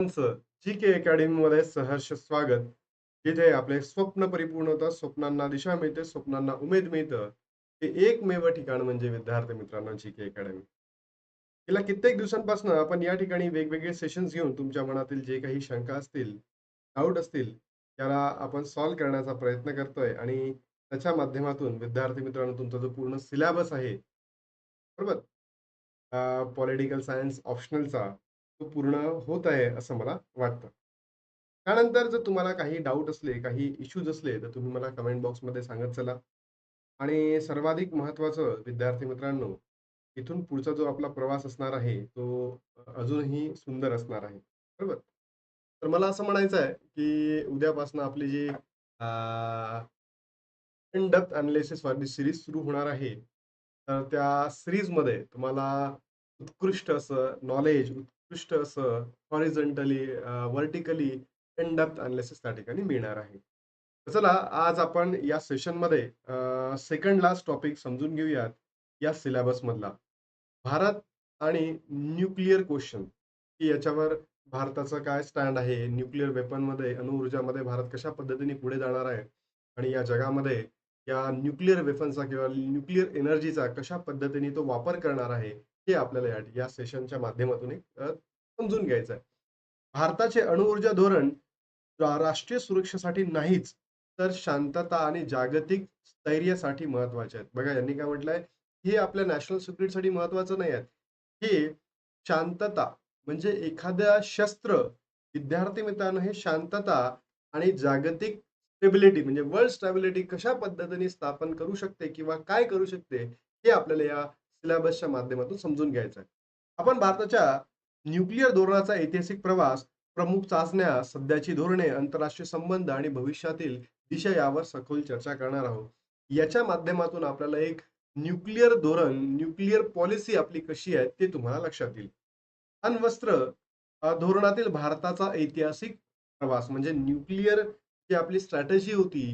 तुमचं जी के अकॅडमीमध्ये सहर्ष स्वागत. जिथे आपले स्वप्न परिपूर्ण होतात स्वप्नांना दिशा मिळते स्वप्नांना उमेद मिळतं. ते एकमेव ठिकाण म्हणजे विद्यार्थी मित्रांनो जी के अकॅडमी. गेल्या कित्येक दिवसांपासून आपण या ठिकाणी वेगवेगळे सेशन्स घेऊन तुमच्या मनातील जे काही शंका असतील डाऊट असतील त्याला आपण सॉल्व्ह करण्याचा प्रयत्न करतोय आणि त्याच्या माध्यमातून विद्यार्थी मित्रांनो तुमचा जो पूर्ण सिलेबस आहे बरोबर? पॉलिटिकल सायन्स ऑप्शनलचा पूर्ण होत आहे असं मला वाटतं. त्यानंतर जर तुम्हाला काही डाऊट असले काही इश्यूज असले तर तुम्ही मला कमेंट बॉक्समध्ये सांगत चला. आणि सर्वाधिक महत्त्वाचं विद्यार्थी मित्रांनो इथून पुढचा जो आपला प्रवास असणार आहे तो अजूनही सुंदर असणार आहे. बरोबर? तर मला असं म्हणायचं आहे की उद्यापासून आपली जी इन डेप्थ अनालिसिस वाली सिरीज सुरू होणार आहे तर त्या सिरीजमध्ये तुम्हाला उत्कृष्ट असं नॉलेज उत्कृष्ट असं horizontally vertically in depth analysis त्या ठिकाणी मिळणार आहे. चला आज आपण या सेशनमध्ये सेकंड लास्ट टॉपिक समजून घेऊयात या सिलेबसमधला भारत आणि न्यूक्लिअर क्वेश्चन की याच्यावर भारताचं काय स्टँड आहे? न्यूक्लिअर वेपनमध्ये अणुऊर्जामध्ये भारत कशा पद्धतीने पुढे जाणार आहे? आणि या जगामध्ये या न्यूक्लिअर वेपनचा किंवा न्यूक्लिअर एनर्जीचा कशा पद्धतीने तो वापर करणार आहे? हे आपल्याला या या सेशनच्या माध्यमातून एक समजून घ्यायचं आहे. भारताचे अणुऊर्जा धोरण राष्ट्रीय सुरक्षेसाठी नाहीच तर शांतता आणि जागतिक स्थैर्यासाठी महत्त्वाचे आहेत. बघा यांनी काय म्हटलंय? हे आपल्या नॅशनल सिक्युरिटीसाठी महत्वाचं नाही आहे हे शांतता म्हणजे एखाद्या शस्त्र विद्यार्थी मित्रांनो हे शांतता आणि जागतिक स्टेबिलिटी म्हणजे वर्ल्ड स्टेबिलिटी कशा पद्धतीने स्थापन करू शकते किंवा काय करू शकते हे आपल्याला या सिलेबसच्या माध्यमातून समजून घ्यायचा. आहे आपण भारताच्या न्यूक्लिअर धोरणाचा ऐतिहासिक प्रवास प्रमुख चाचण्या सध्याची धोरणे आंतरराष्ट्रीय संबंध आणि भविष्यातील दिशा यावर सखोल चर्चा करणार आहोत. याच्या माध्यमातून आपल्याला एक न्यूक्लिअर धोरण न्यूक्लिअर पॉलिसी आपली कशी आहे ते तुम्हाला लक्षात येईल. अण्वस्त्र धोरणातील भारताचा ऐतिहासिक प्रवास म्हणजे न्यूक्लिअर जी आपली स्ट्रॅटेजी होती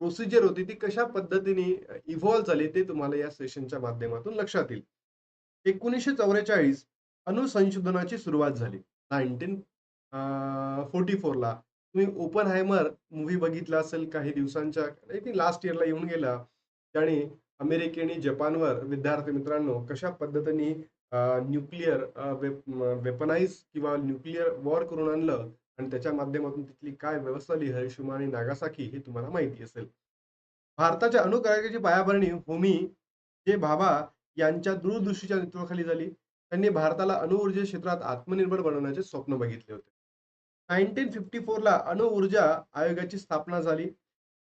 प्रोसिजर होती ती कशा पद्धतीने इव्हॉल्व्ह झाली ते तुम्हाला या सेशनच्या माध्यमातून लक्षात येईल. एकोणीसशे चौवेचाळीस अणुसंशोधनाची सुरुवात झाली. नाईन्टीन फोर्टी फोरला तुम्ही ओपन हायमर मूवी बघितला असेल काही दिवसांच्या आय थिंक लास्ट इयरला येऊन गेला. त्याने अमेरिकेने जपानवर विद्यार्थी मित्रांनो कशा पद्धतीने न्यूक्लिअर वेपनाइज किंवा न्यूक्लिअर वॉर करून आणलं आणि त्याच्या माध्यमातून तिथली काय व्यवस्था आली? हिरोशिमा आणि नागासाकी हे तुम्हाला माहिती असेल. भारताच्या अणुकार्याची पायाभरणी होमी जे भाभा यांच्या दूरदृष्टीच्या नेतृत्वाखाली झाली. त्यांनी भारताला अणुऊर्जा क्षेत्रात आत्मनिर्भर बनवण्याचे स्वप्न बघितले होते. नाईन्टीन फिफ्टी फोरला अणुऊर्जा आयोगाची स्थापना झाली.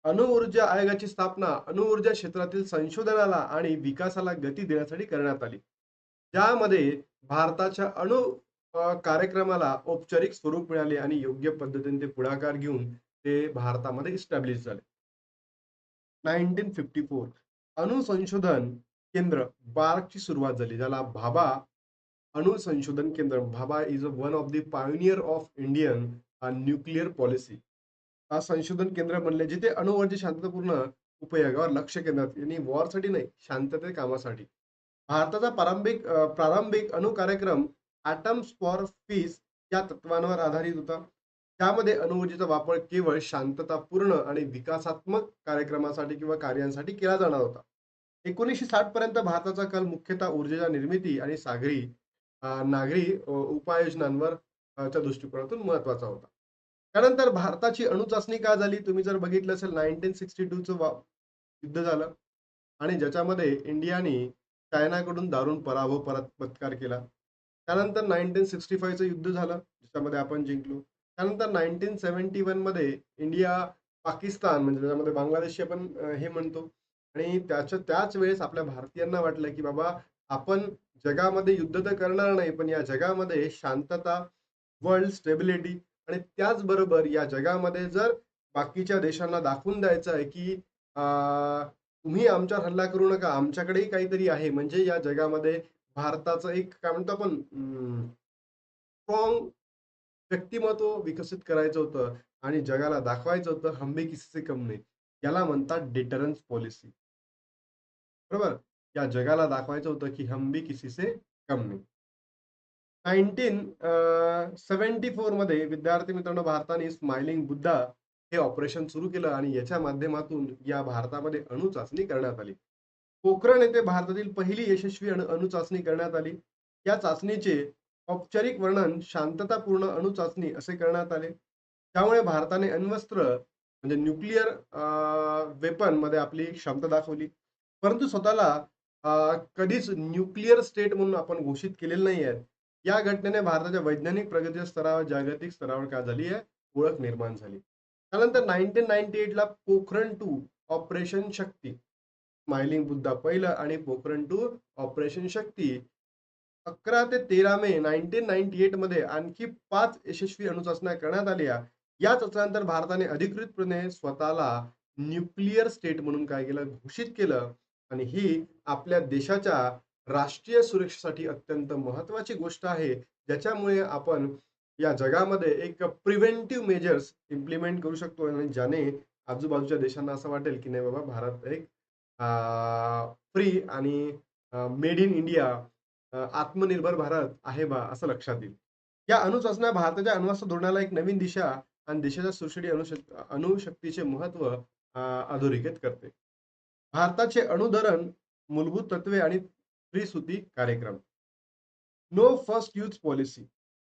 अणुऊर्जा आयोगाची स्थापना अणुऊर्जा क्षेत्रातील संशोधनाला आणि विकासाला गती देण्यासाठी करण्यात आली. ज्यामध्ये भारताच्या अणु कार्यक्रमाला औपचारिक स्वरूप मिळाले आणि योग्य पद्धतीने ते पुढाकार घेऊन ते भारतामध्ये इस्टॅब्लिश झाले. नाईन्टीन फिफ्टी फोर अणु संशोधन केंद्र बार्कची सुरुवात झाली. ज्याला भाभा अणु संशोधन केंद्र Bhabha is a one of the pioneer of Indian nuclear policy हा संशोधन केंद्र बनले जिथे अणुवरचे शांततापूर्ण उपयोगावर लक्ष केंद्रात यांनी वॉरसाठी नाही शांतते कामासाठी. भारताचा प्रारंभिक प्रारंभिक अणु कार्यक्रम ॲटम्स फॉर पीस या तत्वांवर आधारित होता. त्यामध्ये अणुऊर्जेचा वापर केवळ शांततापूर्ण आणि विकासात्मक कार्यक्रमासाठी किंवा कार्यांसाठी केला जाणार होता. एकोणीसशे साठ पर्यंत भारताचा कल मुख्यतः ऊर्जेच्या निर्मिती आणि सागरी नागरी उपाययोजनांवर च्या दृष्टिकोनातून महत्त्वाचा होता. त्यानंतर भारताची अणुचाचणी का झाली? तुम्ही जर बघितलं असेल नाईन्टीन सिक्स्टी टूचं युद्ध झालं. आणि ज्याच्यामध्ये इंडियाने चायनाकडून दारुण पराभव परत पत्कार केला. त्यानंतर नाईन्टीन सिक्स्टी फायचं युद्ध झालं ज्याच्यामध्ये आपण जिंकलो. त्यानंतर नाईन्टीन सेवन्टी मध्ये इंडिया पाकिस्तान म्हणजे त्याच्यामध्ये बांगलादेशी आपण हे म्हणतो. आणि त्याच्या त्याच वेळेस आपल्या भारतीयांना वाटलं की बाबा आपण जगामध्ये युद्ध तर करणार नाही पण या जगामध्ये शांतता वर्ल्ड स्टेबिलिटी आणि त्याचबरोबर या जगामध्ये जर बाकीच्या देशांना दाखवून द्यायचं आहे की अं, तुम्ही आमच्यावर हल्ला करू नका आमच्याकडेही काहीतरी आहे म्हणजे या जगामध्ये भारताचं एक काय म्हणतो आपण स्ट्रॉंग व्यक्तिमत्व विकसित करायचं होतं आणि जगाला दाखवायचं होतं हंबे किसीचे कम नाही. याला म्हणतात डिटरन्स पॉलिसी बरोबर? या जगाला दाखवायचं होतं की हंबी किसीचे कम नाही. नाईन्टीन सेवन्टी फोरमध्ये विद्यार्थी मित्रांनो भारताने स्माइलिंग बुद्धा हे ऑपरेशन सुरू केलं आणि याच्या माध्यमातून या भारतामध्ये अणु चाचणी करण्यात आली. पोखरण येथे भारतातील पहिली यशस्वी अणु अणु चाचणी करण्यात आली. या चाचणीचे औपचारिक वर्णन शांततापूर्ण अणुचाचणी असे करण्यात आले. त्यामुळे भारताने अण्वस्त्र म्हणजे न्यूक्लिअर वेपनमध्ये आपली क्षमता दाखवली. परंतु स्वतःला कधीच न्यूक्लिअर स्टेट म्हणून आपण घोषित केलेलं नाही आहे या घटनेने भारताच्या वैज्ञानिक प्रगतीच्या स्तरावर जागतिक स्तरावर काय झाली आहे? ओळख निर्माण झाली. त्यानंतर नाईन्टीन नाईन्टी एटला Pokhran two operation Shakti smiling Buddha पहिलं आणि पोखरण टू ऑपरेशन शक्ती. अकरा ते तेरा मे नाईन्टीन नाईन्टी एटमध्ये आणखी पाच यशस्वी अणुचाचण्या करण्यात आल्या. या चाचण्यानंतर भारताने अधिकृतपणे स्वतःला न्यूक्लिअर स्टेट म्हणून काय केलं? घोषित केलं. आणि ही आपल्या देशाच्या राष्ट्रीय सुरक्षेसाठी अत्यंत महत्वाची गोष्ट आहे. ज्याच्यामुळे आपण या जगामध्ये एक प्रिव्हेंटिव्ह मेजर्स इम्प्लिमेंट करू शकतो आणि ज्याने आजूबाजूच्या देशांना असं वाटेल की नाही बाबा भारत एक फ्री आणि मेड इन इंडिया आत्मनिर्भर भारत आहे बा असं लक्षात येईल. या अणुचाचण्या भारताच्या अण्वस्त्र धोरणाला एक नवीन दिशा आणि देशाच्या सुरक्षित अणुशक्ती अणुशक्तीचे महत्त्व अधोरेखित करते. भारताचे अणुधरण मूलभूत तत्वे आणि त्रिसुती कार्यक्रम. नो फर्स्ट यूज पॉलिसी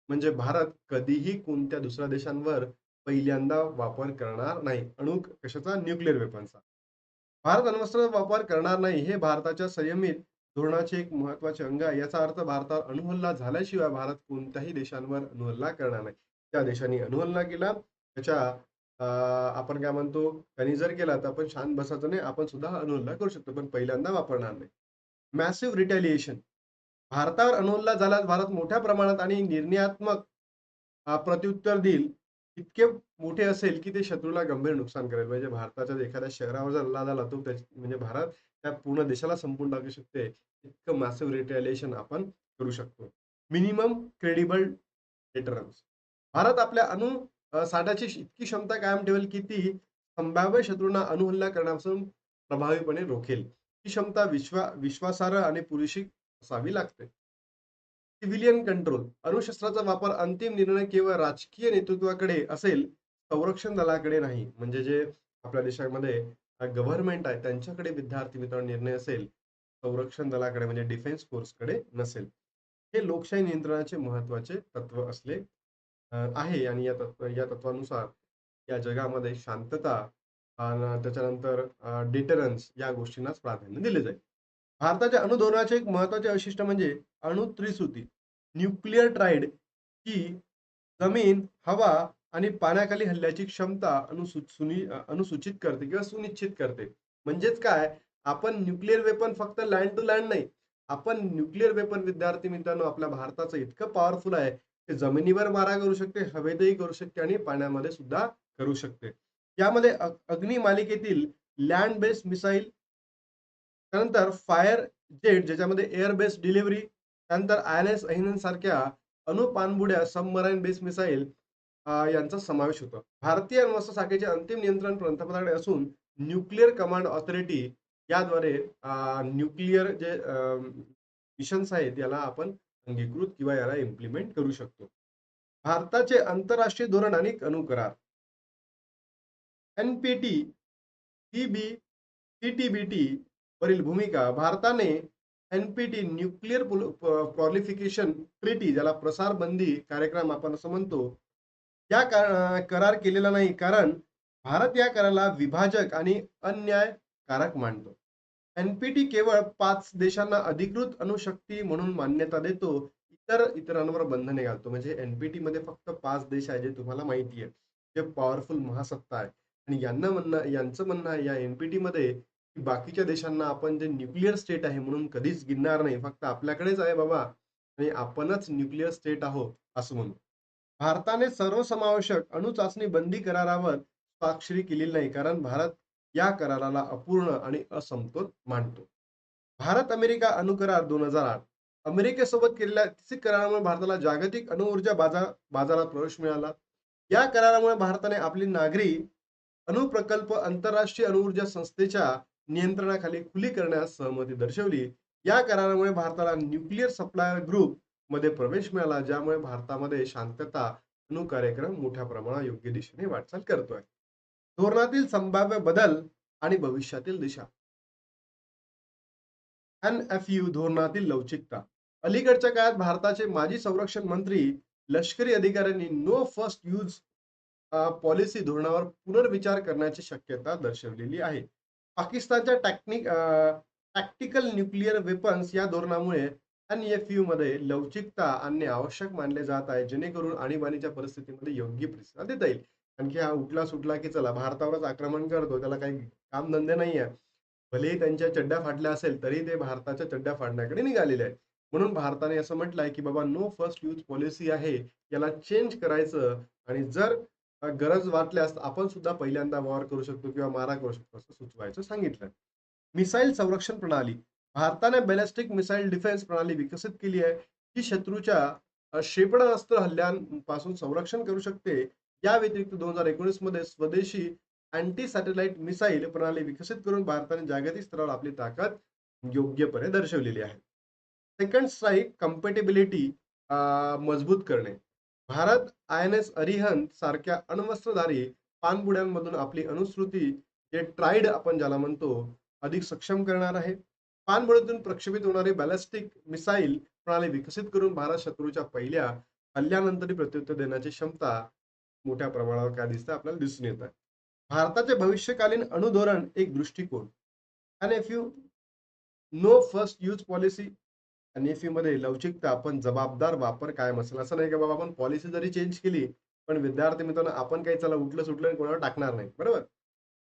म्हणजे भारत कधीही कोणत्या दुसऱ्या देशांवर पहिल्यांदा वापर करणार नाही. अणु कशाचा? न्यूक्लिअर वेपनचा भारत अण्वस्त्राचा वापर करणार नाही हे भारताच्या संयमित धोरणाचे एक महत्त्वाचे अंग आहे. याचा अर्थ भारतावर अणुहल्ला झाल्याशिवाय भारत कोणत्याही देशांवर अणुहल्ला करणार नाही. त्या देशांनी अणुहल्ला केला त्याच्या अं, आपण काय म्हणतो त्यांनी जर केला तर आपण शांत बसायचं नाही आपण सुद्धा अणुहल्ला करू शकतो पण पहिल्यांदा वापरणार नाही. मॅसिव्ह रिटॅलिएशन भारतावर अणुहल्ला झाल्यास भारत मोठ्या प्रमाणात आणि निर्णयात्मक प्रत्युत्तर देईल. इतके मोठे असेल की ते शत्रूला गंभीर नुकसान करेल. म्हणजे भारताच्या एखाद्या शहरावर जर हल्ला झाला तो म्हणजे भारत त्या पूर्ण देशाला संपून टाकू शकते. इतकं मॅसिव्ह रिटॅलिएशन आपण करू शकतो. मिनिमम क्रेडिबल डिटरन्स भारत आपल्या अणु साठ्याची इतकी क्षमता कायम ठेवेल की ती संभाव्य शत्रूंना अणुहल्ला करण्यापासून प्रभावीपणे रोखेल. ही क्षमता विश्वा विश्वासार्ह आणि पुरेशी असावी लागते. Civilian control. अणुशस्त्राचा वापर अंतिम निर्णय केवळ राजकीय नेतृत्वाकडे असेल संरक्षण दलाकडे नाही. म्हणजे जे आपल्या देशामध्ये गव्हर्नमेंट आहे त्यांच्याकडे विद्यार्थी मित्रांनो निर्णय असेल संरक्षण दलाकडे म्हणजे डिफेन्स फोर्सकडे नसेल. हे लोकशाही नियंत्रणाचे महत्त्वाचे तत्व असले आहे. आणि या तत्व या तत्वानुसार या जगामध्ये शांतता आणि त्याच्यानंतर डिटरन्स या गोष्टींनाच प्राधान्य दिले जाईल. भारताच्या अणुधोरणाचे एक महत्त्वाचे वैशिष्ट्य म्हणजे अणु त्रिसूती न्यूक्लिअर ट्राईड ही जमीन हवा आणि पाण्याखाली हल्ल्याची क्षमता अनुसू अनुसूचित करते किंवा सुनिश्चित करते. म्हणजेच काय? आपण न्यूक्लिअर वेपन फक्त लँड टू लँड नाही. आपण न्यूक्लिअर वेपन विद्यार्थी मित्रांनो आपल्या भारताचं इतकं पॉवरफुल आहे की जमिनीवर मारा करू शकते हवेतही करू शकते आणि पाण्यामध्ये सुद्धा करू शकते. यामध्ये अग्नि अग्नी मालिकेतील लँड बेस्ड मिसाईल त्यानंतर फायर जेट ज्याच्यामध्ये एअर बेस्ड डिलिव्हरी त्यानंतर आय एन एस अहिनन सारख्या अणुपाणबुड्या सबमराईन बेस मिसाईल यांचा समावेश होतो. भारतीय अण्वस्त्र शाखेचे अंतिम नियंत्रण पंतप्रधानाकडे असून न्यूक्लिअर कमांड ऑथॉरिटी याद्वारे न्यूक्लिअर जे मिशन्स आहेत याला आपण अंगीकृत किंवा याला इम्प्लिमेंट करू शकतो. भारताचे आंतरराष्ट्रीय धोरण आणि अनुकरार एनपीटी टीबी टीटीबीटी वरील भूमिका भारताने एनपीटी न्यूक्लिअर क्वालिफिकेशन ट्रिटी ज्याला प्रसार बंदी कार्यक्रम आपण असं म्हणतो या करार केलेला नाही. कारण भारत या कराराला विभाजक आणि अन्यायकारक मानतो. एनपीटी केवळ पाच देशांना अधिकृत अणुशक्ती म्हणून मान्यता देतो इतर इतरांवर बंधने घालतो. म्हणजे एनपीटी मध्ये फक्त पाच देश आहे जे तुम्हाला माहिती आहे जे पॉवरफुल महासत्ता आहे. आणि यांना म्हणणं यांचं म्हणणं आहे या एनपीटी मध्ये बाकीच्या देशांना आपण जे न्यूक्लिअर स्टेट आहे म्हणून कधीच गिनणार नाही फक्त आपल्याकडेच आहे बाबा. आणि आपणच न्यूक्लिअर स्टेट आहोत असं म्हणून. भारताने सर्वसमावेशक अणु चाचणी बंदी करारावर स्वाक्षरी केलेली नाही कारण भारत या कराराला अपूर्ण आणि असमतोल मानतो. भारत अमेरिका अणुकरार दोन हजार आठ. अमेरिकेसोबत केलेल्या करारामुळे भारताला जागतिक अणुऊर्जा बाजार बाजारात प्रवेश मिळाला. या करारामुळे भारताने आपली नागरी अणुप्रकल्प आंतरराष्ट्रीय अणुऊर्जा संस्थेच्या नियंत्रणाखाली खुली करण्यास सहमती दर्शवली. या करारामुळे भारताला न्यूक्लिअर सप्लायर ग्रुपमध्ये प्रवेश मिळाला ज्यामुळे भारतामध्ये शांतता अणु कार्यक्रम मोठ्या प्रमाणात योग्य दिशेने वाटचाल करतोय. धोरणातील संभाव्य बदल आणि भविष्यातील दिशा. एन एफ यू धोरणातील लवचिकता. अलीकडच्या काळात भारताचे माजी संरक्षण मंत्री लष्करी अधिकाऱ्यांनी नो फर्स्ट यूज पॉलिसी धोरणावर पुनर्विचार करण्याची शक्यता दर्शवलेली आहे. पाकिस्तानच्या टॅक्निक टॅक्टिकल न्यूक्लिअर वेपन्स या धोरणामुळे एन एफमध्ये लवचिकता आणणे आवश्यक मानले जात आहे. जेणेकरून आणीबाणीच्या परिस्थितीमध्ये योग्य प्रतिसाद देता येईल. आणखी हा उठला सुटला की चला भारतावरच आक्रमण करतो त्याला काही कामधंदे नाही आहे. भलेही त्यांच्या चड्ड्या फाडल्या असेल तरी ते भारताच्या चड्ड्या फाडण्याकडे निघालेले आहेत. म्हणून भारताने असं म्हटलंय की बाबा नो फर्स्ट यूज पॉलिसी आहे. याला चेंज करायचं आणि जर गरज वाटल्यास आपण सुद्धा पहिल्यांदा वॉर करू शकतो किंवा मारा करू शकतो असं सुचवायचं सांगितलं. मिसाईल संरक्षण प्रणाली. भारताने बॅलिस्टिक मिसाईल डिफेन्स प्रणाली विकसित केली आहे जी शत्रूच्या क्षेपणास्त्र हल्ल्यांपासून संरक्षण करू शकते. या व्यतिरिक्त दोन हजार एकोणीसमध्ये स्वदेशी अँटी सॅटेलाइट मिसाईल प्रणाली विकसित करून भारताने जागतिक स्तरावर आपली ताकद योग्यपणे दर्शवलेली आहे. सेकंड स्ट्राईक कम्पेटेबिलिटी मजबूत करणे. Bharat I N S Arihant सारख्या अण्वस्त्रधारी पाणबुड्यांमधून आपली अनुसृती जे ट्राईड आपण ज्याला म्हणतो अधिक सक्षम करणार आहे. पानबुड्यातून प्रक्षेपित होणारे बॅलिस्टिक मिसाईल प्रणाली विकसित करून भारत शत्रूच्या पहिल्या हल्ल्यानंतरही प्रत्युत्तर देण्याची क्षमता मोठ्या प्रमाणावर काय दिसतं आपल्याला दिसून येत आहे. भारताचे भविष्यकालीन अणुधोरण एक दृष्टिकोन. N F U no first use policy आणि एफमध्ये लवचिकता आपण जबाबदार वापर कायम असेल. असं नाही का बाबा आपण पॉलिसी जरी चेंज केली पण विद्यार्थी मित्रांनो आपण काही चला उठलं सुटलं कोणावर टाकणार नाही. बरोबर?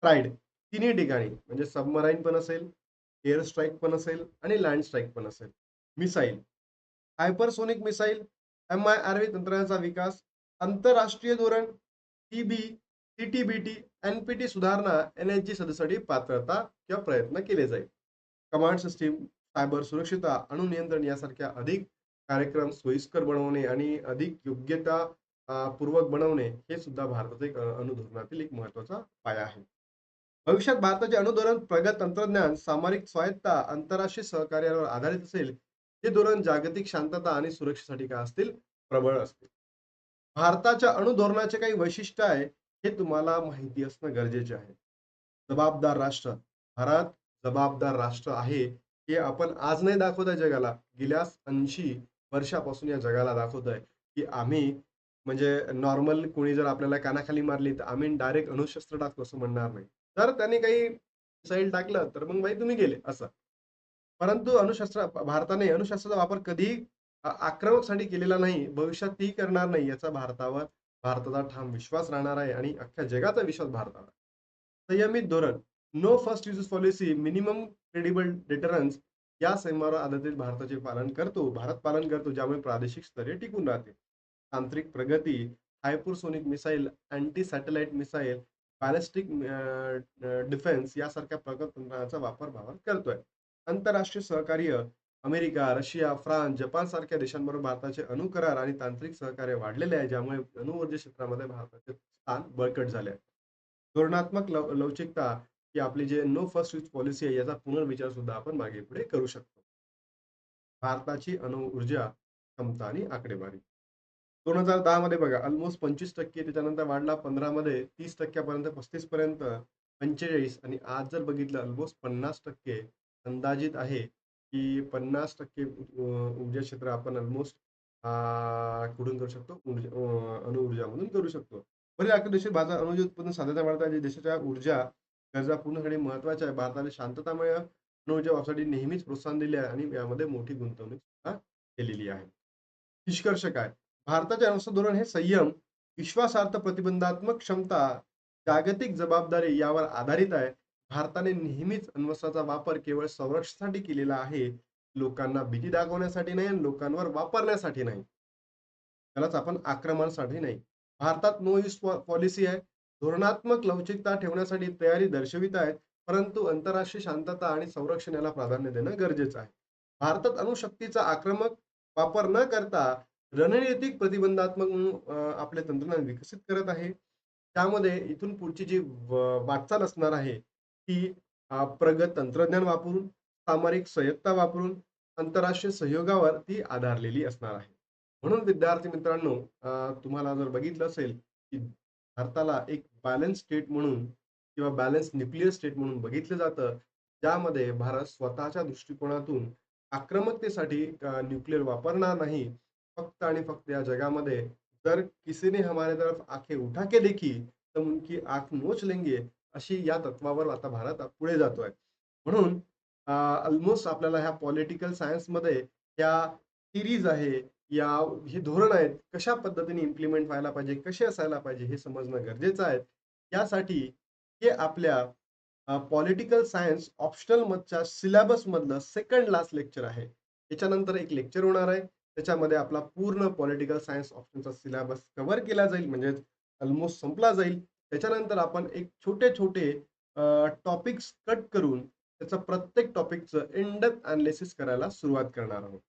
प्राईड तिन्ही ठिकाणी. म्हणजे सबमराईन पण असेल एअर स्ट्राईक पण असेल आणि लँड स्ट्राईक पण असेल. Missile hypersonic missile M I R V तंत्रज्ञानाचा विकास आंतरराष्ट्रीय धोरण T B T T B T N P T सुधारणा एन एच जी सदस्यासाठी पात्रता किंवा प्रयत्न केले जाईल. कमांड सिस्टीम सायबर सुरक्षितता अणुनियंत्रण यासारख्या अधिक कार्यक्रम सोयीस्कर बनवणे आणि अधिक योग्यता पूर्वक बनवणे हे सुद्धा भारताचे एक अणुधोरणातील एक महत्त्वाचा पाया आहे. भविष्यात भारताचे अणुधोरण प्रगत तंत्रज्ञान सामरिक स्वायत्ता आंतरराष्ट्रीय सहकार्यावर आधारित असेल हे धोरण जागतिक शांतता आणि सुरक्षेसाठी काय असतील? प्रबळ असतील. भारताच्या अणुधोरणाचे काही वैशिष्ट्य आहे हे तुम्हाला माहिती असणं गरजेचे आहे. जबाबदार राष्ट्र भारत जबाबदार राष्ट्र आहे हे आपण आज नाही दाखवत आहे जगाला. गेल्या ऐंशी वर्षापासून या जगाला दाखवत आहे की आम्ही म्हणजे नॉर्मल कोणी जर आपल्याला कानाखाली मारली तर आम्ही डायरेक्ट अणुशस्त्र टाकतो असं म्हणणार नाही. जर त्यांनी काही मिसाईल टाकलं तर मग बाई तुम्ही गेले असं. परंतु अणुशस्त्र भारताने अणुशस्त्राचा वापर कधी आक्रमकसाठी केलेला नाही. भविष्यात ती करणार नाही याचा भारतावर भारताचा ठाम विश्वास राहणार आहे आणि अख्ख्या जगाचा विश्वास भारतावर संयमित धोरण. No first uses policy minimum credible deterrence या संयमावर आधारित भारताचे पालन करतो भारत पालन करतो ज्यामुळे प्रादेशिक स्तरे टिकून राहते तांत्रिक प्रगती hypersonic missile anti satellite missile ballistic defence यासारख्या प्रगत तंत्रज्ञानाचा वापर भारत करतोय. आंतरराष्ट्रीय सहकार्य अमेरिका रशिया फ्रान्स जपान सारख्या देशांबरोबर भारताचे अणुकरार आणि तांत्रिक सहकार्य वाढलेले आहे ज्यामुळे अणुऊर्जा क्षेत्रामध्ये भारताचे स्थान बळकट झाले आहे. धोरणात्मक लव लवचिकता की आपली जे नो फर्स्ट यूज पॉलिसी आहे याचा पुनर्विचार सुद्धा आपण मागे पुढे करू शकतो. भारताची अणुऊर्जा क्षमता आणि आकडेवारी. दोन हजार दहा मध्ये बघा ऑलमोस्ट पंचवीस टक्के त्याच्यानंतर वाढला पंधरा मध्ये तीस टक्क्यापर्यंत पस्तीस पर्यंत पंचेचाळीस आणि आज जर बघितलं ऑलमोस्ट पन्नास टक्के अंदाजित आहे की पन्नास टक्के ऊर्जा क्षेत्र आपण ऑलमोस्ट कुठून करू शकतो? ऊर्जा अणुऊर्जामधून करू शकतो. बरे आकडे देशात बाजार अणुऊर्जा उत्पन्न साध्याचा वाढता देशाच्या ऊर्जा गरजा पूर्ण करणे महत्त्वाचे आहे. भारताने शांततामय अणुऊर्जा नेहमीच प्रोत्साहन दिले आहे आणि यामध्ये मोठी गुंतवणूक सुद्धा केलेली आहे. निष्कर्ष काय? भारताचे अणुस्त्र धोरण हे संयम विश्वासार्थ प्रतिबंधात्मक क्षमता जागतिक जबाबदारी यावर आधारित आहे. भारताने नेहमीच अण्वस्त्राचा वापर केवळ संरक्षणासाठी केलेला आहे. लोकांना भीती दाखवण्यासाठी नाही आणि लोकांवर वापरण्यासाठी नाही. त्यालाच आपण आक्रमणासाठी नाही. भारतात नो यूज पॉलिसी आहे. धोरणात्मक लवचिकता ठेवण्यासाठी तयारी दर्शवित आहेत परंतु आंतरराष्ट्रीय शांतता आणि संरक्षण याला प्राधान्य देणं गरजेचं आहे. भारतात अणुशक्तीचा आक्रमक वापर न करता रणनीतिक प्रतिबंधात्मक आपले तंत्रज्ञान विकसित करत आहे. त्यामध्ये इथून पुढची जी वाटचाल असणार आहे ती प्रगत तंत्रज्ञान वापरून सामरिक संयत्ता वापरून आंतरराष्ट्रीय सहयोगावर ती आधारलेली असणार आहे. म्हणून विद्यार्थी मित्रांनो तुम्हाला जर बघितलं असेल, की भारताला एक बॅलन्स स्टेट म्हणून किंवा बॅलन्स न्यूक्लिअर स्टेट म्हणून बघितलं जातं. ज्यामध्ये भारत स्वतःच्या दृष्टिकोनातून आक्रमकतेसाठी न्यूक्लिअर वापरणार नाही. फक्त आणि फक्त या जगामध्ये जर किसीने हमारे तरफ आखे उठा के देखी, तर उनकी आख नोच लेंगे, अशी या तत्वावर आता भारत पुढे जातोय. म्हणून ऑलमोस्ट आपल्याला ह्या पॉलिटिकल सायन्समध्ये ह्या सिरीज आहे, या ही धोरण आहेत, कशा पद्धतीने इम्प्लिमेंट व्हायला पाहिजे, कसे असायला पाहिजे, हे समजणं गरजेचं आहे. यासाठी हे आपल्या पॉलिटिकल सायन्स ऑप्शनल मधच्या सिलेबसमधलं सेकंड लास्ट लेक्चर आहे. त्याच्यानंतर एक लेक्चर होणार आहे. त्याच्यामध्ये आपला पूर्ण पॉलिटिकल सायन्स ऑप्शनचा सिलेबस कव्हर केला जाईल, म्हणजेच ऑलमोस्ट संपला जाईल. त्याच्यानंतर आपण एक छोटे-छोटे टॉपिक्स कट करून त्याचं प्रत्येक टॉपिकचं इन अनालिसिस करायला सुरुवात करणार आहोत.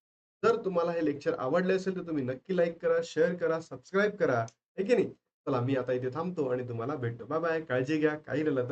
जर तुम्हाला हे लेक्चर आवडले असेल, तर तुम्ही नक्की लाईक करा, शेअर करा, सबस्क्राईब करा. आहे की नाही? चला मी आता इथे थांबतो आणि तुम्हाला भेटतो. बाय-बाय. काळजी घ्या. काही नाही